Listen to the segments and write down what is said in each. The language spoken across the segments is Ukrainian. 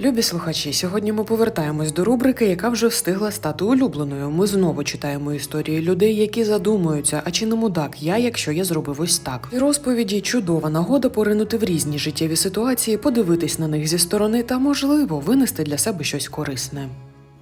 Любі слухачі, сьогодні ми повертаємось до рубрики, яка вже встигла стати улюбленою. Ми знову читаємо історії людей, які задумуються, а чи не мудак я, якщо я зробив ось так. І розповіді чудова нагода поринути в різні життєві ситуації, подивитись на них зі сторони та, можливо, винести для себе щось корисне.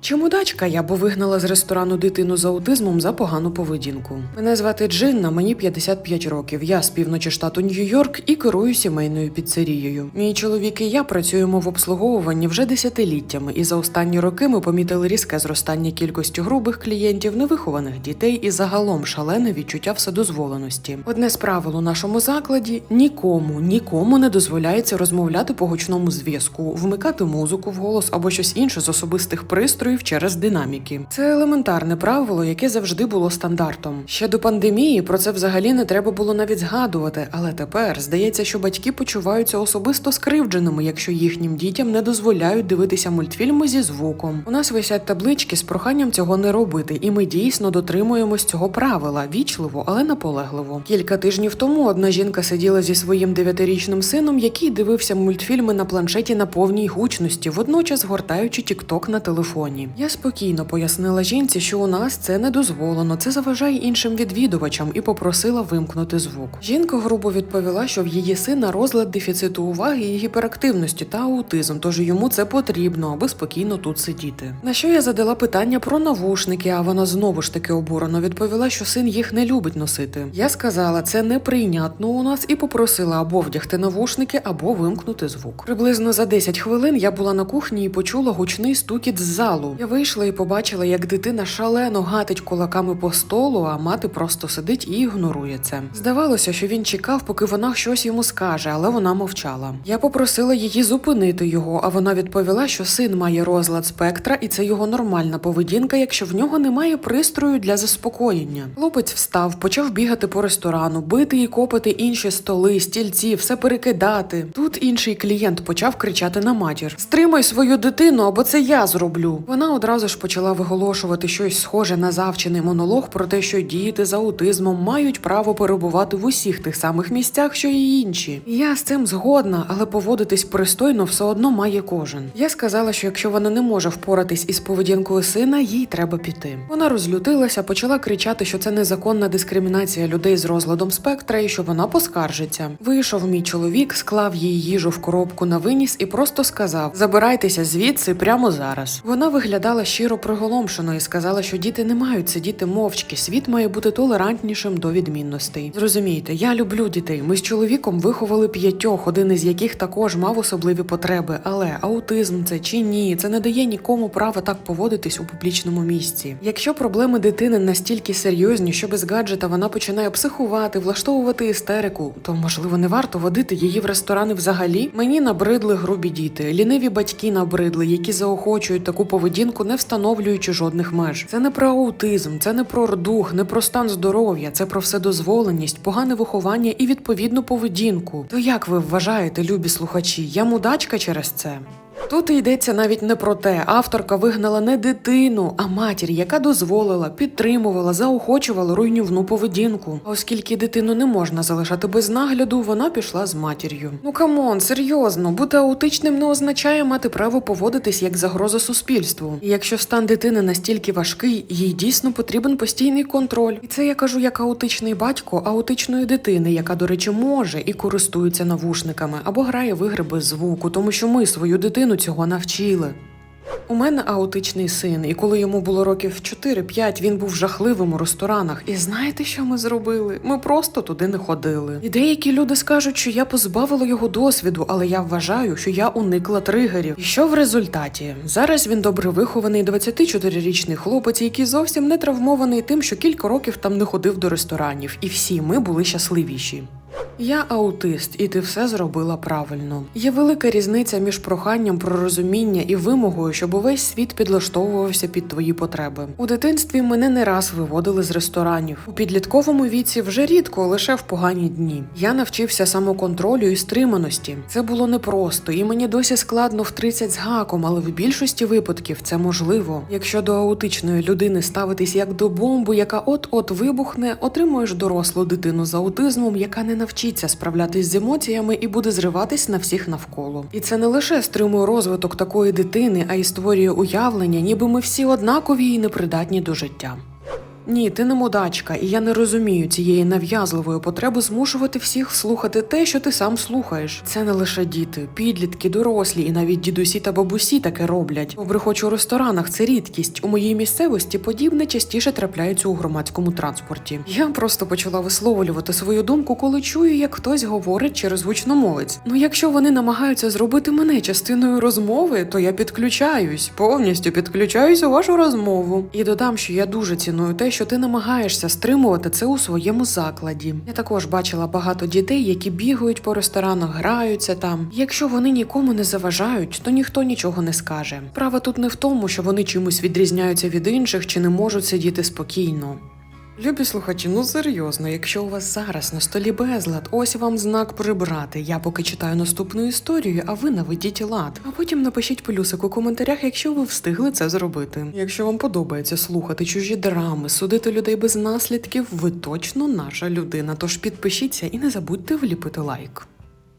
Чи мудачка я, бо вигнала з ресторану дитину з аутизмом за погану поведінку. Мене звати Джинна, мені 55 років. Я з півночі штату Нью-Йорк і керую сімейною піцерією. Мій чоловік і я працюємо в обслуговуванні вже десятиліттями, і за останні роки ми помітили різке зростання кількості грубих клієнтів, невихованих дітей і загалом шалене відчуття вседозволеності. Одне з правил у нашому закладі нікому, нікому не дозволяється розмовляти по гучному зв'язку, вмикати музику в голос або щось інше з особистих пристроїв через динаміки. Це елементарне правило, яке завжди було стандартом. Ще до пандемії про це взагалі не треба було навіть згадувати, але тепер здається, що батьки почуваються особисто скривдженими, якщо їхнім дітям не дозволяють дивитися мультфільми зі звуком. У нас висять таблички з проханням цього не робити, і ми дійсно дотримуємось цього правила вічливо, але наполегливо. Кілька тижнів тому одна жінка сиділа зі своїм дев'ятирічним сином, який дивився мультфільми на планшеті на повній гучності, водночас гортаючи тікток на телефоні. Я спокійно пояснила жінці, що у нас це не дозволено, це заважає іншим відвідувачам, і попросила вимкнути звук. Жінка грубо відповіла, що в її сина розлад дефіциту уваги і гіперактивності та аутизм, тож йому це потрібно, аби спокійно тут сидіти. На що я задала питання про навушники, а вона знову ж таки обурено відповіла, що син їх не любить носити. Я сказала, це неприйнятно у нас, і попросила або вдягти навушники, або вимкнути звук. Приблизно за 10 хвилин я була на кухні і почула гучний стукіт з залу. Я вийшла і побачила, як дитина шалено гатить кулаками по столу, а мати просто сидить і ігнорує це. Здавалося, що він чекав, поки вона щось йому скаже, але вона мовчала. Я попросила її зупинити його, а вона відповіла, що син має розлад спектра, і це його нормальна поведінка, якщо в нього немає пристрою для заспокоєння. Хлопець встав, почав бігати по ресторану, бити і копати інші столи, стільці, все перекидати. Тут інший клієнт почав кричати на матір: Стримай свою дитину, або це я зроблю. Вона одразу ж почала виголошувати щось схоже на завчений монолог про те, що діти з аутизмом мають право перебувати в усіх тих самих місцях, що й інші. Я з цим згодна, але поводитись пристойно все одно має кожен. Я сказала, що якщо вона не може впоратись із поведінкою сина, їй треба піти. Вона розлютилася, почала кричати, що це незаконна дискримінація людей з розладом спектра і що вона поскаржиться. Вийшов мій чоловік, склав її їжу в коробку на виніс і просто сказав: Забирайтеся звідси прямо зараз. Вона виглядала щиро приголомшено і сказала, що діти не мають сидіти мовчки. Світ має бути толерантнішим до відмінностей. Зрозумійте, я люблю дітей. Ми з чоловіком виховали п'ятьох, один із яких також мав особливі потреби. Але аутизм це чи ні, це не дає нікому права так поводитись у публічному місці. Якщо проблеми дитини настільки серйозні, що без гаджета вона починає психувати, влаштовувати істерику, то можливо не варто водити її в ресторани взагалі. Мені набридли грубі діти, ліниві батьки набридли, які заохочують таку поведінку, не встановлюючи жодних меж. Це не про аутизм, це не про дух, не про стан здоров'я, це про вседозволеність, погане виховання і відповідну поведінку. То як ви вважаєте, любі слухачі? Я мудачка через це? Тут йдеться навіть не про те. Авторка вигнала не дитину, а матір, яка дозволила, підтримувала, заохочувала руйнівну поведінку. Оскільки дитину не можна залишати без нагляду, вона пішла з матір'ю. Ну камон, серйозно, бути аутичним не означає мати право поводитись як загроза суспільству. І якщо стан дитини настільки важкий, їй дійсно потрібен постійний контроль. І це я кажу як аутичний батько аутичної дитини, яка, до речі, може і користується навушниками або грає в ігри без звуку, тому що ми свою дитину цього навчили. У мене аутичний син, і коли йому було років 4-5, він був жахливим у ресторанах. І знаєте, що ми зробили? Ми просто туди не ходили. І деякі люди скажуть, що я позбавила його досвіду, але я вважаю, що я уникла тригерів. І що в результаті? Зараз він добре вихований 24-річний хлопець, який зовсім не травмований тим, що кілька років там не ходив до ресторанів, і всі ми були щасливіші. Я аутист, і ти все зробила правильно. Є велика різниця між проханням про розуміння і вимогою, щоб увесь світ підлаштовувався під твої потреби. У дитинстві мене не раз виводили з ресторанів. У підлітковому віці вже рідко, лише в погані дні. Я навчився самоконтролю і стриманості. Це було непросто, і мені досі складно в 30 з гаком, але в більшості випадків це можливо. Якщо до аутичної людини ставитись як до бомби, яка от-от вибухне, отримуєш дорослу дитину з аутизмом, яка не навчиться справлятись з емоціями і буде зриватись на всіх навколо. І це не лише стримує розвиток такої дитини, а й створює уявлення, ніби ми всі однакові і непридатні до життя. Ні, ти не мудачка, і я не розумію цієї нав'язливої потреби змушувати всіх слухати те, що ти сам слухаєш. Це не лише діти, підлітки, дорослі, і навіть дідусі та бабусі таке роблять. Обрихочу у ресторанах це рідкість. У моїй місцевості подібне частіше трапляється у громадському транспорті. Я просто почала висловлювати свою думку, коли чую, як хтось говорить через гучномовець. Ну якщо вони намагаються зробити мене частиною розмови, то я підключаюсь, повністю підключаюсь у вашу розмову. І додам, що я дуже ціную те, що ти намагаєшся стримувати це у своєму закладі. Я також бачила багато дітей, які бігають по ресторанах, граються там. Якщо вони нікому не заважають, то ніхто нічого не скаже. Права тут не в тому, що вони чимось відрізняються від інших чи не можуть сидіти спокійно. Любі слухачі, ну серйозно, якщо у вас зараз на столі безлад, ось вам знак прибрати. Я поки читаю наступну історію, а ви наведіть лад. А потім напишіть плюсик у коментарях, якщо ви встигли це зробити. Якщо вам подобається слухати чужі драми, судити людей без наслідків, ви точно наша людина. Тож підпишіться і не забудьте вліпити лайк.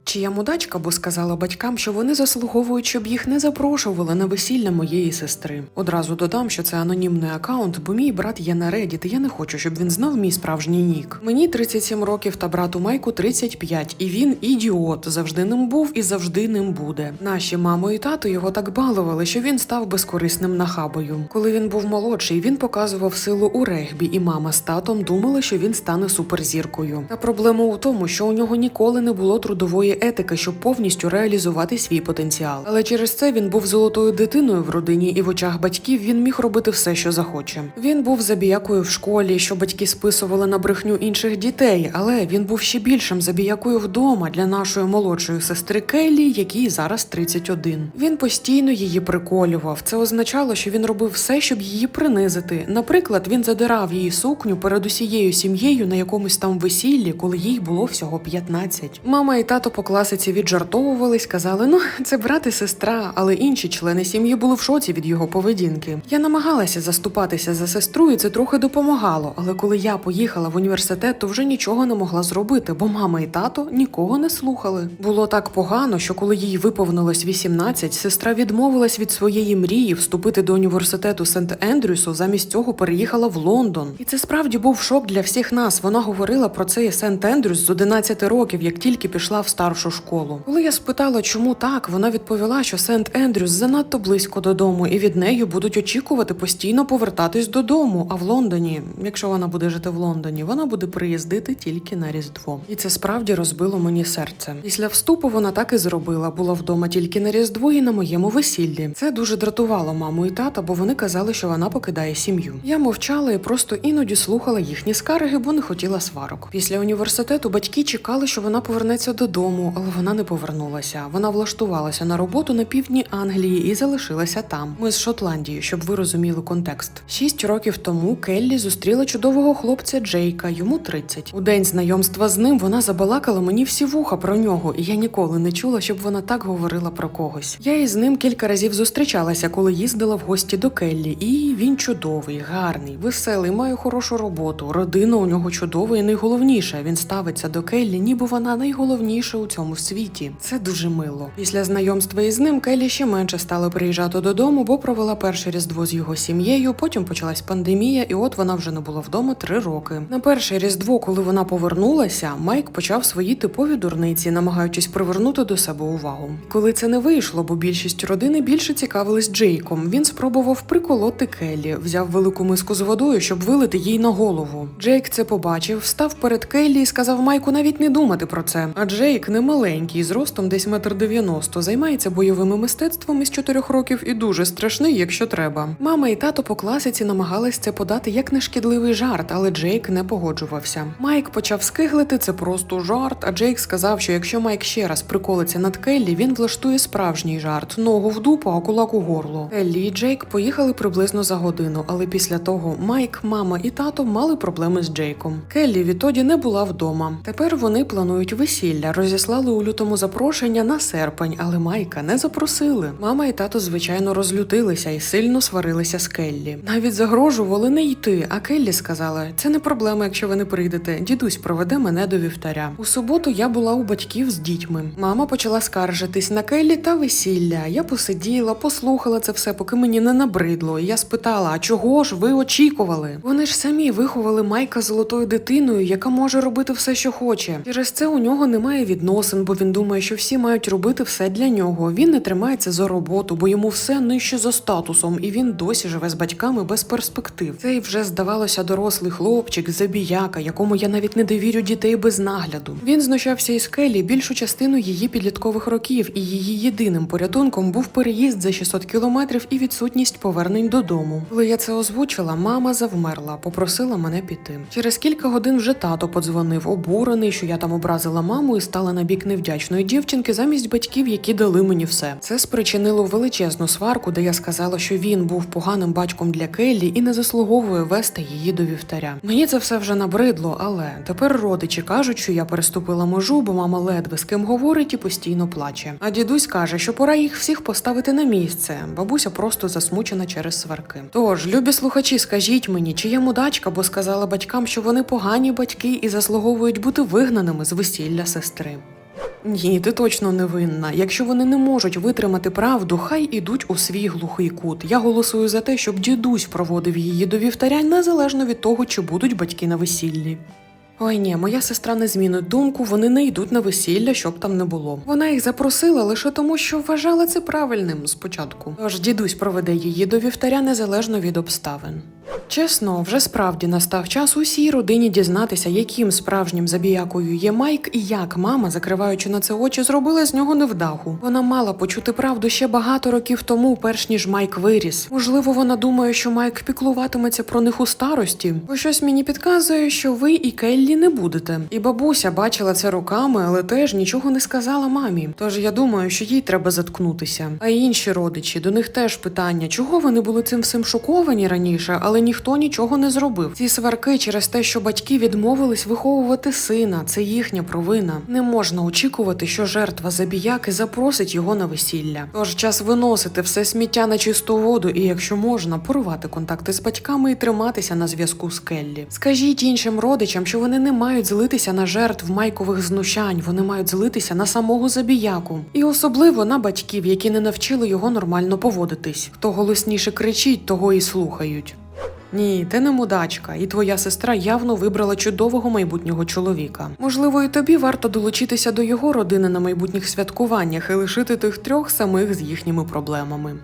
Чи я мудачка, бо сказала батькам, що вони заслуговують, щоб їх не запрошували на весілля моєї сестри. Одразу додам, що це анонімний акаунт, бо мій брат є на Reddit, і я не хочу, щоб він знав мій справжній нік. Мені 37 років та брату Майку 35, і він ідіот, завжди ним був і завжди ним буде. Наші мамо і тато його так балували, що він став безкорисним нахабою. Коли він був молодший, він показував силу у регбі, і мама з татом думали, що він стане суперзіркою. Та проблема у тому, що у нього ніколи не було трудової етики, щоб повністю реалізувати свій потенціал. Але через це він був золотою дитиною в родині, і в очах батьків він міг робити все, що захоче. Він був забіякою в школі, що батьки списували на брехню інших дітей, але він був ще більшим забіякою вдома для нашої молодшої сестри Келлі, якій зараз 31. Він постійно її приколював. Це означало, що він робив все, щоб її принизити. Наприклад, він задирав її сукню перед усією сім'єю на якомусь там весіллі, коли їй було всього 15. Мама і тато класиці віджартовувались, казали: ну це брат і сестра, але інші члени сім'ї були в шоці від його поведінки. Я намагалася заступатися за сестру, і це трохи допомагало. Але коли я поїхала в університет, то вже нічого не могла зробити, бо мама і тато нікого не слухали. Було так погано, що коли їй виповнилось 18, сестра відмовилась від своєї мрії вступити до університету Сент Ендрюсу, замість цього переїхала в Лондон. І це справді був шок для всіх нас. Вона говорила про цей Сент Ендрюс з 11 років, як тільки пішла в старшу школу. Коли я спитала, чому так, вона відповіла, що Сент Ендрюс занадто близько додому, і від неї будуть очікувати постійно повертатись додому. А в Лондоні, якщо вона буде жити в Лондоні, вона буде приїздити тільки на Різдво. І це справді розбило мені серце. Після вступу вона так і зробила. Була вдома тільки на Різдво і на моєму весіллі. Це дуже дратувало маму і тата, бо вони казали, що вона покидає сім'ю. Я мовчала і просто іноді слухала їхні скарги, бо не хотіла сварок. Після університету батьки чекали, що вона повернеться додому, але вона не повернулася. Вона влаштувалася на роботу на півдні Англії і залишилася там. Ми з Шотландії, щоб ви розуміли контекст. Шість років тому Келлі зустріла чудового хлопця Джейка, йому 30. У день знайомства з ним вона забалакала мені всі вуха про нього, і я ніколи не чула, щоб вона так говорила про когось. Я із ним кілька разів зустрічалася, коли їздила в гості до Келлі, і він чудовий, гарний, веселий, має хорошу роботу. Родина у нього чудова і найголовніше. Він ставиться до Келлі, ніби вона найголовніша у цьому світі. Це дуже мило. Після знайомства із ним Келлі ще менше стала приїжджати додому, бо провела перше різдво з його сім'єю. Потім почалась пандемія, і от вона вже не була вдома три роки. На перше різдво, коли вона повернулася, Майк почав свої типові дурниці, намагаючись привернути до себе увагу. Коли це не вийшло, бо більшість родини більше цікавились Джейком. Він спробував приколоти Келлі, взяв велику миску з водою, щоб вилити їй на голову. Джейк це побачив, встав перед Келлі і сказав Майку навіть не думати про це. А Джейк не маленький, ростом десь метр дев'яносто, займається бойовими мистецтвами з чотирьох років і дуже страшний, якщо треба. Мама і тато по класиці намагались це подати як нешкідливий жарт, але Джейк не погоджувався. Майк почав скиглити, це просто жарт. А Джейк сказав, що якщо Майк ще раз приколиться над Келлі, він влаштує справжній жарт: ногу в дупу, а кулак у горло. Келлі і Джейк поїхали приблизно за годину, але після того Майк, мама і тато мали проблеми з Джейком. Келлі відтоді не була вдома. Тепер вони планують весілля, розіслали переслали у лютому запрошення на серпень, але Майка не запросили. Мама і тато, звичайно, розлютилися і сильно сварилися з Келлі. Навіть загрожували не йти. А Келлі сказала: це не проблема, якщо ви не прийдете. Дідусь проведе мене до вівтаря. У суботу я була у батьків з дітьми. Мама почала скаржитись на Келлі та весілля. Я посиділа, послухала це все, поки мені не набридло. І я спитала: а чого ж ви очікували? Вони ж самі виховали Майка золотою дитиною, яка може робити все, що хоче. Через це у нього немає відносин, бо він думає, що всі мають робити все для нього. Він не тримається за роботу, бо йому все нижче за статусом, і він досі живе з батьками без перспектив. Цей вже здавалося дорослий хлопчик, забіяка, якому я навіть не довірю дітей без нагляду. Він знущався із Келі більшу частину її підліткових років, і її єдиним порятунком був переїзд за 600 кілометрів і відсутність повернень додому. Коли я це озвучила, мама завмерла, попросила мене піти. Через кілька годин вже тато подзвонив, обурений, що я там образила маму і стала на бік невдячної дівчинки замість батьків, які дали мені все. Це спричинило величезну сварку, де я сказала, що він був поганим батьком для Келлі і не заслуговує вести її до вівтаря. Мені це все вже набридло, але тепер родичі кажуть, що я переступила межу, бо мама ледве з ким говорить і постійно плаче. А дідусь каже, що пора їх всіх поставити на місце. Бабуся просто засмучена через сварки. Тож, любі слухачі, скажіть мені, чи я мудачка, бо сказала батькам, що вони погані батьки і заслуговують бути вигнаними з весілля сестри. Ні, ти точно не винна. Якщо вони не можуть витримати правду, хай ідуть у свій глухий кут. Я голосую за те, щоб дідусь проводив її до вівтаря, незалежно від того, чи будуть батьки на весіллі. Ой, ні, моя сестра не змінить думку, вони не йдуть на весілля, щоб там не було. Вона їх запросила лише тому, що вважала це правильним спочатку. Тож дідусь проведе її до вівтаря незалежно від обставин. Чесно, вже справді настав час усій родині дізнатися, яким справжнім забіякою є Майк і як мама, закриваючи на це очі, зробила з нього невдаху. Вона мала почути правду ще багато років тому, перш ніж Майк виріс. Можливо, вона думає, що Майк піклуватиметься про них у старості, бо щось мені підказує, що ви і Келлі не будете. І бабуся бачила це роками, але теж нічого не сказала мамі. Тож я думаю, що їй треба заткнутися. А інші родичі, до них теж питання, чого вони були цим всім шоковані раніше, але ніхто нічого не зробив. Ці сварки через те, що батьки відмовились виховувати сина, це їхня провина. Не можна очікувати, що жертва забіяки запросить його на весілля. Тож час виносити все сміття на чисту воду, і якщо можна, порвати контакти з батьками і триматися на зв'язку з Келлі. Скажіть іншим родичам, що вони не мають злитися на жертв майкових знущань, вони мають злитися на самого забіяку, і особливо на батьків, які не навчили його нормально поводитись. Хто голосніше кричить, того і слухають. Ні, ти не мудачка, і твоя сестра явно вибрала чудового майбутнього чоловіка. Можливо, і тобі варто долучитися до його родини на майбутніх святкуваннях і лишити тих трьох самих з їхніми проблемами.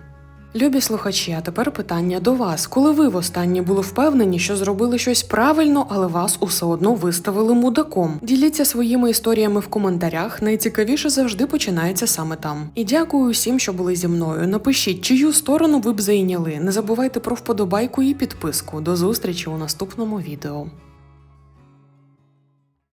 Любі слухачі, а тепер питання до вас. Коли ви востаннє були впевнені, що зробили щось правильно, але вас усе одно виставили мудаком? Діліться своїми історіями в коментарях. Найцікавіше завжди починається саме там. І дякую усім, що були зі мною. Напишіть, чию сторону ви б зайняли. Не забувайте про вподобайку і підписку. До зустрічі у наступному відео.